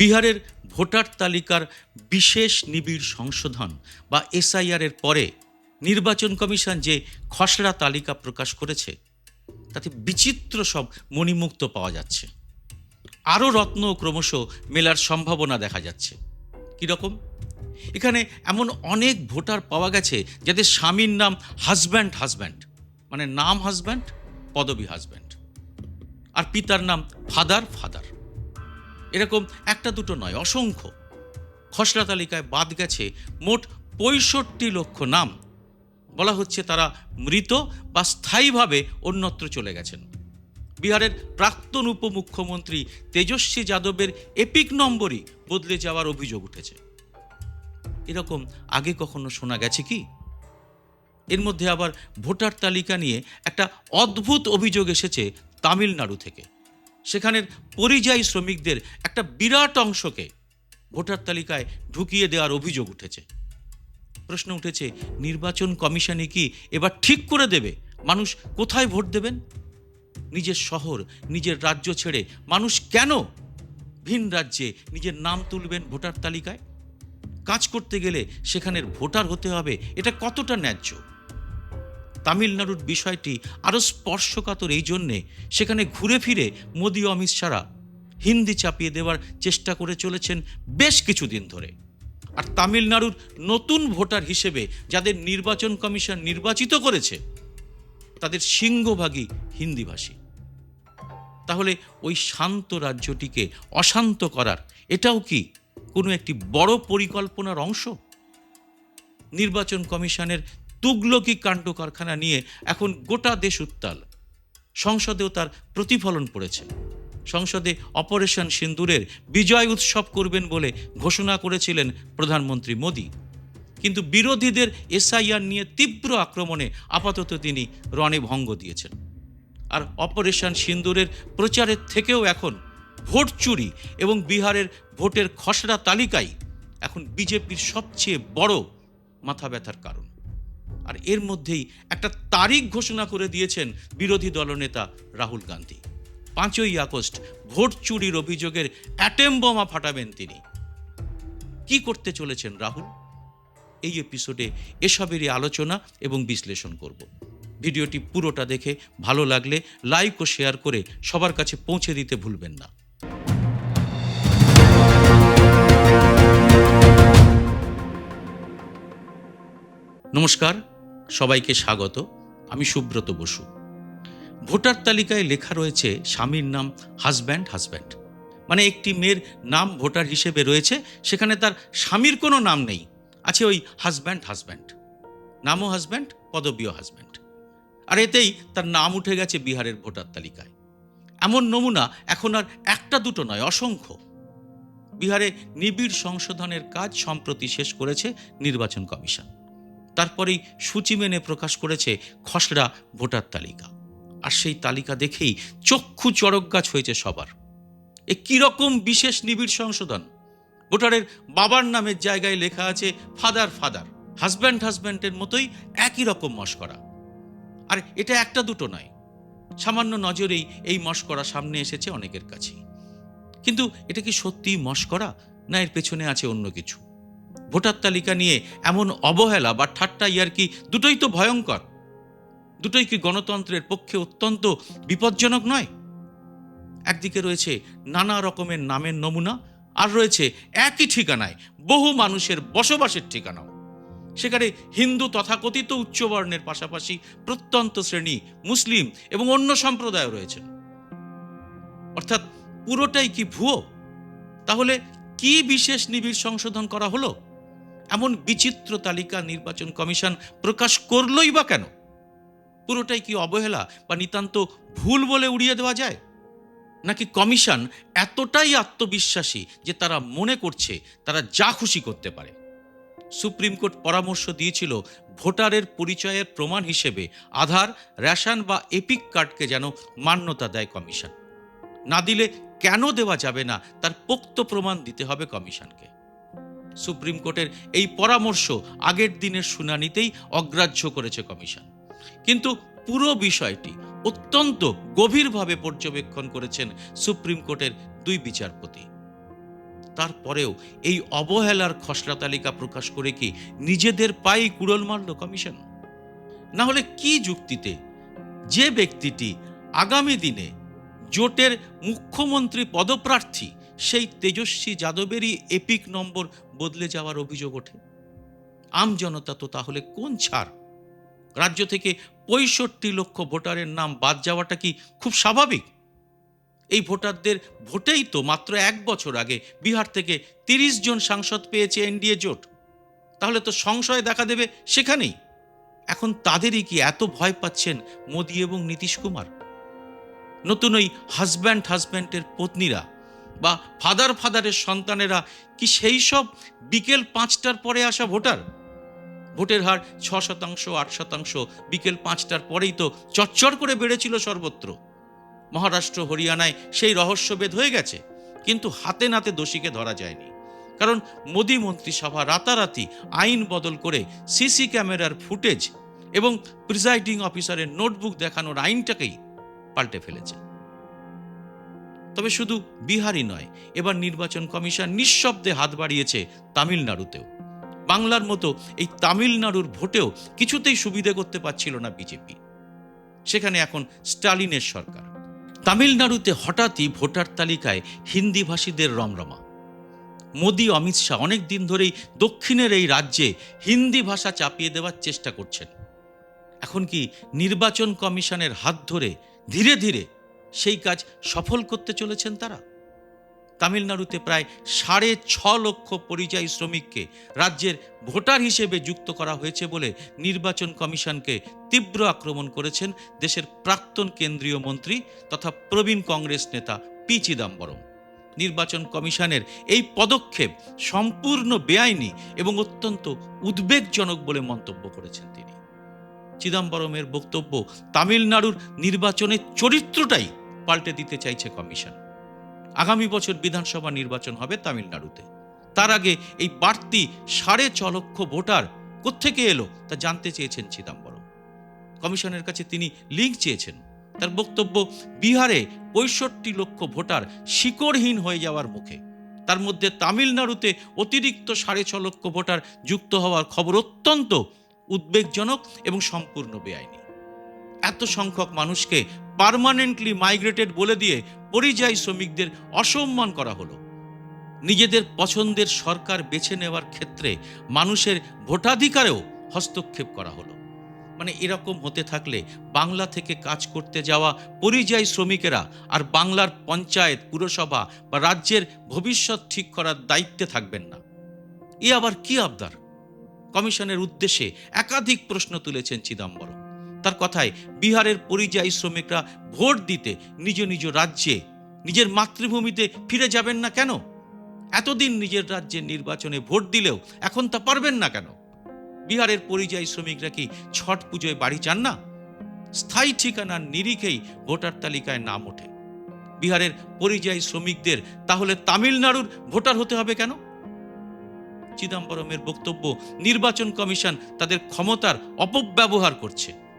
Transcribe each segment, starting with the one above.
বিহারের ভোটার তালিকার বিশেষ নিবিড় সংশোধন বা এসআইআর এর পরে নির্বাচন কমিশন যে খসড়া তালিকা প্রকাশ করেছে, তাতে বিচিত্র সব মণিমুক্ত পাওয়া যাচ্ছে। আরও রত্ন ক্রমশ মেলার সম্ভাবনা দেখা যাচ্ছে। কীরকম এখানে এমন অনেক ভোটার পাওয়া গেছে যাদের স্বামীর নাম হাজব্যান্ড হাজব্যান্ড মানে নাম হাজব্যান্ড, পদবী হাজব্যান্ড। আর পিতার নাম ফাদার ফাদার। এরকম একটা দুটো নয়, অসংখ্য। খসড়া তালিকায় বাদ গেছে মোট পঁয়ষট্টি লক্ষ নাম। বলা হচ্ছে তারা মৃত বা স্থায়ীভাবে অন্যত্র চলে গেছেন। বিহারের প্রাক্তন উপমুখ্যমন্ত্রী তেজস্বী যাদবের এপিক নম্বরই বদলে যাওয়ার অভিযোগ উঠেছে। এরকম আগে কখনো শোনা গেছে কি? এর মধ্যে আবার ভোটার তালিকা নিয়ে একটা অদ্ভুত অভিযোগ এসেছে তামিলনাড়ু থেকে। সেখানের পরিযায়ী শ্রমিকদের একটা বিরাট অংশকে ভোটার তালিকায় ঢুকিয়ে দেওয়ার অভিযোগ উঠেছে। প্রশ্ন উঠেছে, নির্বাচন কমিশনে কি এবার ঠিক করে দেবে? মানুষ কোথায় ভোট দেবেন? নিজের শহর, নিজের রাজ্য ছেড়ে মানুষ কেন ভিন রাজ্যে নিজের নাম তুলবেন ভোটার তালিকায়? কাজ করতে গেলে সেখানের ভোটার হতে হবে, এটা কতটা ন্যায্য? তামিলনাড়ুর বিষয়টি আরও স্পর্শকাতর এই জন্যে সেখানে ঘুরে ফিরে মোদী অমিত শাহরা হিন্দি চাপিয়ে দেওয়ার চেষ্টা করে চলেছেন বেশ কিছুদিন ধরে। আর তামিলনাড়ুর নতুন ভোটার হিসেবে যাদের নির্বাচন কমিশন নির্বাচিত করেছে, তাদের সিংহভাগই হিন্দিভাষী। তাহলে ওই শান্ত রাজ্যটিকে অশান্ত করার এটাও কি কোনো একটি বড় পরিকল্পনার অংশ? নির্বাচন কমিশনের তুগলকি কাণ্ড কারখানা নিয়ে এখন গোটা দেশ উত্তাল। সংসদেও তার প্রতিফলন পড়েছে। সংসদে অপারেশন সিন্দুরের বিজয় উৎসব করবেন বলে ঘোষণা করেছিলেন প্রধানমন্ত্রী মোদী। কিন্তু বিরোধীদের এসআইআর নিয়ে তীব্র আক্রমণে আপাতত তিনি রণে ভঙ্গ দিয়েছেন। আর অপারেশন সিন্দুরের প্রচারের থেকেও এখন ভোট চুরি এবং বিহারের ভোটের খসড়া তালিকাই এখন বিজেপির সবচেয়ে বড় মাথা ব্যথার কারণ। আর এর মধ্যেই একটা তারিখ ঘোষণা করে দিয়েছেন বিরোধী দলনেতা রাহুল গান্ধী। পাঁচই আগস্ট ভোট চুরির অভিযোগের অ্যাটেম বোমা ফাটাবেন তিনি। কি করতে চলেছেন রাহুল? এই এপিসোডে এসবেরই আলোচনা এবং বিশ্লেষণ করব। ভিডিওটি পুরোটা দেখে ভালো লাগলে লাইক ও শেয়ার করে সবার কাছে পৌঁছে দিতে ভুলবেন না। নমস্কার সবাইকে স্বাগত, আমি সুব্রত বসু। ভোটার তালিকায় লেখা রয়েছে স্বামীর নাম হাজব্যান্ড হাজব্যান্ড। মানে একটি মেয়ের নাম ভোটার হিসেবে রয়েছে, সেখানে তার স্বামীর কোনো নাম নেই। আছে ওই হাজব্যান্ড হাজব্যান্ড। নামও হাজব্যান্ড, পদবীও হাজব্যান্ড। আর এতেই তার নাম উঠে গেছে বিহারের ভোটার তালিকায়। এমন নমুনা এখন আর একটা দুটো নয়, অসংখ্য। বিহারে নিবিড় সংশোধনের কাজ সম্প্রতি শেষ করেছে নির্বাচন কমিশন। তারপরেই সূচি মেনে প্রকাশ করেছে খসড়া ভোটার তালিকা। আর সেই তালিকা দেখেই চক্ষু চড়ক গাছ হয়েছে সবার। এ কীরকম বিশেষ নিবিড় সংশোধন? ভোটারের বাবার নামের জায়গায় লেখা আছে, ফাদার ফাদার। হাজব্যান্ড, হাজব্যান্ডের মতোই একই রকম মস্করা আর এটা একটা দুটো নয়। সামান্য নজরেই এই মস্করা সামনে এসেছে অনেকের কাছে কিন্তু এটা কি সত্যিই মস্করা না এর পেছনে আছে অন্য কিছু? ভোটার তালিকা নিয়ে এমন অবহেলা বা ঠাট্টা ইয়ার্কি দুটোই তো ভয়ঙ্কর? দুটোই কি গণতন্ত্রের পক্ষে অত্যন্ত বিপজ্জনক নয়? একদিকে রয়েছে নানা রকমের নামের নমুনা, আর রয়েছে একই ঠিকানায় বহু মানুষের বসবাসের ঠিকানাও। সেখানে হিন্দু তথাকথিত উচ্চবর্ণের পাশাপাশি প্রত্যন্ত শ্রেণি, মুসলিম এবং অন্য সম্প্রদায় রয়েছেন। অর্থাৎ পুরোটাই কি ভুয়ো? তাহলে কি বিশেষ নিবিড় সংশোধন করা হলো? এমন বিচিত্র তালিকা নির্বাচন কমিশন প্রকাশ করলই বা কেন? পুরোটাই কি অবহেলা বা নিতান্ত ভুল বলে উড়িয়ে দেওয়া যায়? নাকি কমিশন এতটাই আত্মবিশ্বাসী যে তারা মনে করছে তারা যা খুশি করতে পারে? সুপ্রিম কোর্ট পরামর্শ দিয়েছিল ভোটারের পরিচয়ের প্রমাণ হিসেবে আধার, রেশন বা এপিক কার্ডকে যেন মান্যতা দেয় কমিশন। না দিলে কেন দেওয়া যাবে না তার পোক্ত প্রমাণ দিতে হবে কমিশনকে। সুপ্রিম কোর্টের এই পরামর্শ আগের দিনের শুনানিতেই অগ্রাহ্য করেছে কমিশন। কিন্তু পুরো বিষয়টি অত্যন্ত গভীরভাবে পর্যবেক্ষণ করেছেন সুপ্রিম কোর্টের দুই বিচারপতি। তারপরেও এই অবহেলার খসড়া তালিকা প্রকাশ করে কি নিজেদের পায়ে কুড়ল মারল কমিশন? না হলে কি যুক্তিতে যে ব্যক্তিটি আগামী দিনে জোটের মুখ্যমন্ত্রী পদপ্রার্থী সেই তেজস্বী যাদবেরই এপিক নম্বর বদলে যাওয়ার অভিযোগ ওঠে। আম জনতা তো তাহলে কোন ছাড়? রাজ্য থেকে পঁয়ষট্টি লক্ষ ভোটারের নাম বাদ যাওয়াটা কি খুব স্বাভাবিক? এই ভোটারদের ভোটেই তো মাত্র এক বছর আগে বিহার থেকে তিরিশ জন সাংসদ পেয়েছে এনডিএ জোট। তাহলে তো সংশয় দেখা দেবে সেখানেই। এখন তাদেরই কি এত ভয় পাচ্ছেন মোদী এবং নীতিশ কুমার? নতুন ওই হাজব্যান্ড হাজব্যান্ডের পত্নীরা বা ফাদার ফাদারের সন্তানেরা কি সেই সব বিকেল পাঁচটার পরে আসা ভোটার? ভোটের হার ছ শতাংশ, আট শতাংশ, বিকেল পাঁচটার পরেই তো চচ্চর করে বেড়েছিল সর্বত্র। মহারাষ্ট্র, হরিয়ানায় সেই রহস্যভেদ হয়ে গেছে, কিন্তু হাতে নাতে দোষীকে ধরা যায়নি। কারণ মোদী মন্ত্রিসভা রাতারাতি আইন বদল করে সিসি ক্যামেরার ফুটেজ এবং প্রিজাইডিং অফিসারের নোটবুক দেখানোর আইনটাকেই পাল্টে ফেলেছে। তবে শুধু বিহারই নয়, এবার নির্বাচন কমিশন নিঃশব্দে হাত বাড়িয়েছে তামিলনাড়ুতেও। বাংলার মতো এই তামিলনাড়ুর ভোটেও কিছুতেই সুবিধে করতে পারছিল না বিজেপি। সেখানে এখন স্টালিনের সরকার। তামিলনাড়ুতে হঠাৎই ভোটার তালিকায় হিন্দি ভাষীদের রমরমা। মোদী, অমিত শাহ অনেক দিন ধরেই দক্ষিণের এই রাজ্যে হিন্দি ভাষা চাপিয়ে দেওয়ার চেষ্টা করছেন। এখন কি নির্বাচন কমিশনের হাত ধরে ধীরে ধীরে সেই কাজ সফল করতে চলেছেন তারা। তামিলনাড়ুতে প্রায় সাড়ে ছ লক্ষ পরিযায়ী শ্রমিককে রাজ্যের ভোটার হিসেবে যুক্ত করা হয়েছে বলে নির্বাচন কমিশনকে তীব্র আক্রমণ করেছেন দেশের প্রাক্তন কেন্দ্রীয় মন্ত্রী তথা প্রবীণ কংগ্রেস নেতা পি চিদাম্বরম। নির্বাচন কমিশনের এই পদক্ষেপ সম্পূর্ণ বেআইনি এবং অত্যন্ত উদ্বেগজনক বলে মন্তব্য করেছেন তিনি। চিদাম্বরমের বক্তব্য তামিলনাড়ুর নির্বাচনের চরিত্রটাই পাল্টে দিতে চাইছে কমিশন। আগামী বছর বিধানসভা নির্বাচন হবে তামিলনাড়ুতে। তার আগে এই বাড়তি সাড়ে ছ লক্ষ ভোটার কোত্থেকে এলো তা জানতে চেয়েছেন চিদাম্বরম। কমিশনের কাছে তিনি লিঙ্ক চেয়েছেন। তার বক্তব্য, বিহারে পঁয়ষট্টি লক্ষ ভোটার শিকড়হীন হয়ে যাওয়ার মুখে। তার মধ্যে তামিলনাড়ুতে অতিরিক্ত সাড়ে ছ লক্ষ ভোটার যুক্ত হওয়ার খবর অত্যন্ত উদ্বেগজনক এবং সম্পূর্ণ বেআইনি। এত সংখ্যক মানুষকে পার্মানেন্টলি মাইগ্রেটেড বলে দিয়ে পরিযায়ী শ্রমিকদের অসম্মান করা হলো। নিজেদের পছন্দের সরকার বেছে নেওয়ার ক্ষেত্রে মানুষের ভোটাধিকারেও হস্তক্ষেপ করা হলো। মানে এরকম হতে থাকলে বাংলা থেকে কাজ করতে যাওয়া পরিযায়ী শ্রমিকেরা আর বাংলার পঞ্চায়েত, পুরসভা বা রাজ্যের ভবিষ্যৎ ঠিক করার দায়িত্বে থাকবেন না। এ আবার কি আবদার? কমিশনের উদ্দেশ্যে একাধিক প্রশ্ন তুলেছেন চিদম্বরম। তার কথায় বিহারের পরিযায়ী শ্রমিকরা ভোট দিতে নিজ নিজ রাজ্যে, নিজের মাতৃভূমিতে ফিরে যাবেন না কেন? এতদিন নিজের রাজ্যের নির্বাচনে ভোট দিলেও এখন তা পারবেন না কেন? বিহারের পরিযায়ী শ্রমিকরা কি ছট পুজোয় বাড়ি যান না? স্থায়ী ঠিকানার নিরিখেই ভোটার তালিকায় নাম ওঠে। বিহারের পরিযায়ী শ্রমিকদের তাহলে তামিলনাড়ুর ভোটার হতে হবে কেন? চিদম্বরমের বক্তব্য নির্বাচন কমিশন তাদের ক্ষমতার অপব্যবহার করছে।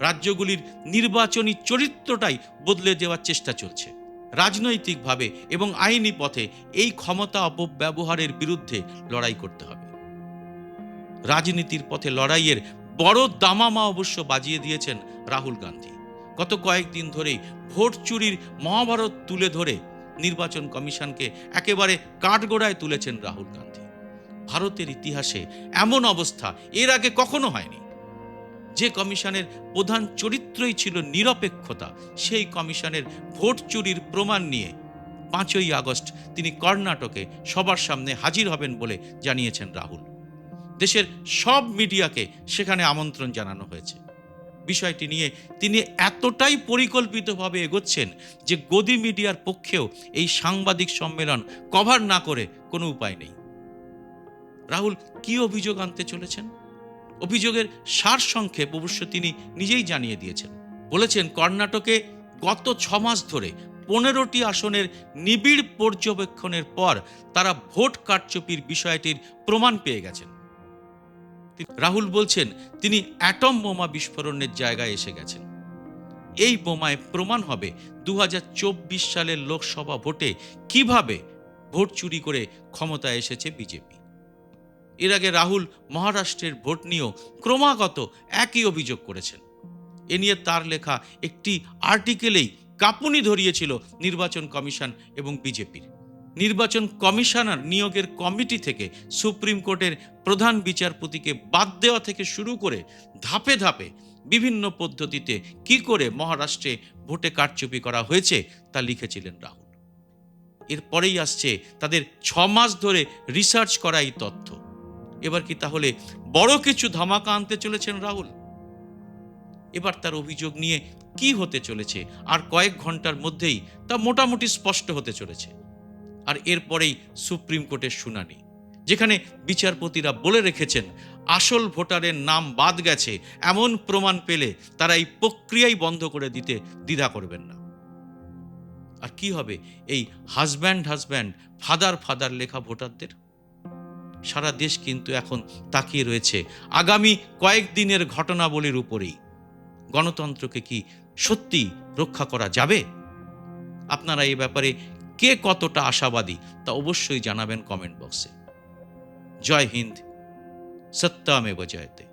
রাজ্যগুলির নির্বাচনী চরিত্রটাই বদলে দেওয়ার চেষ্টা চলছে। রাজনৈতিকভাবে এবং আইনি পথে এই ক্ষমতা অপব্যবহারের বিরুদ্ধে লড়াই করতে হবে। রাজনীতির পথে লড়াইয়ের বড় দামামা অবশ্য বাজিয়ে দিয়েছেন রাহুল গান্ধী। গত কয়েকদিন ধরেই ভোট চুরির মহাভারত তুলে ধরে নির্বাচন কমিশনকে একেবারে কাঠগোড়ায় তুলেছেন রাহুল গান্ধী। ভারতের ইতিহাসে এমন অবস্থা এর আগে কখনো হয়নি। যে কমিশনের প্রধান চরিত্রই ছিল নিরপেক্ষতা, সেই কমিশনের ভোট চুরির প্রমাণ নিয়ে পাঁচই আগস্ট তিনি কর্ণাটকে সবার সামনে হাজির হবেন বলে জানিয়েছেন রাহুল। দেশের সব মিডিয়াকে সেখানে আমন্ত্রণ জানানো হয়েছে। বিষয়টি নিয়ে তিনি এতটাই পরিকল্পিতভাবে এগোচ্ছেন যে গদি মিডিয়ার পক্ষেও এই সাংবাদিক সম্মেলন কভার না করে কোনো উপায় নেই। রাহুল, কি অভিযোগ আনতে চলেছেন? অভিযোগের সার সংক্ষেপ অবশ্য তিনি নিজেই জানিয়ে দিয়েছেন। বলেছেন, কর্ণাটকে গত ছ মাস ধরে পনেরোটি আসনের নিবিড় পর্যবেক্ষণের পর তারা ভোট কারচুপির বিষয়টির প্রমাণ পেয়ে গেছেন। রাহুল বলছেন, তিনি অ্যাটম বোমা বিস্ফোরণের জায়গায় এসে গেছেন। এই বোমায় প্রমাণ হবে দু হাজার চব্বিশ সালের লোকসভা ভোটে কীভাবে ভোট চুরি করে ক্ষমতায় এসেছে বিজেপি। এর আগে রাহুল মহারাষ্ট্রের ভোট নিয়েও ক্রমাগত একই অভিযোগ করেছেন। এ নিয়ে তার লেখা একটি আর্টিকেলেই কাঁপুনি ধরিয়েছিল নির্বাচন কমিশন এবং বিজেপির। নির্বাচন কমিশনার নিয়োগের কমিটি থেকে সুপ্রিম কোর্টের প্রধান বিচারপতিকে বাদ দেওয়া থেকে শুরু করে ধাপে ধাপে বিভিন্ন পদ্ধতিতে কি করে মহারাষ্ট্রে ভোটে কারচুপি করা হয়েছে তা লিখেছিলেন রাহুল। এরপরেই আসছে তাদের ছ মাস ধরে রিসার্চ করা এই তথ্য। এবার কি তাহলে বড় কিছু ধামাকা আনতে চলেছেন রাহুল? এবার তার অভিযোগ নিয়ে কি হতে চলেছে? আর কয়েক ঘণ্টার মধ্যেই তা মোটামুটি স্পষ্ট হতে চলেছে। আর এরপরেই সুপ্রিম কোর্টের শুনানি, যেখানে বিচারপতিরা বলে রেখেছেন, আসল ভোটারের নাম বাদ গেছে, এমন প্রমাণ পেলে তারা এই প্রক্রিয়াই বন্ধ করে দিতে দ্বিধা করবেন না। আর কি হবে এই হাজব্যান্ড হাজব্যান্ড ফাদার ফাদার লেখা ভোটারদের? সারা দেশ কিন্তু এখন তাকিয়ে রয়েছে আগামী কয়েকদিনের ঘটনাবলীর উপরেই। গণতন্ত্রকে কি সত্যি রক্ষা করা যাবে? আপনারা এই ব্যাপারে কে কতটা আশাবাদী তা অবশ্যই জানাবেন কমেন্ট বক্সে। জয় হিন্দ সত্যামে জয়তে।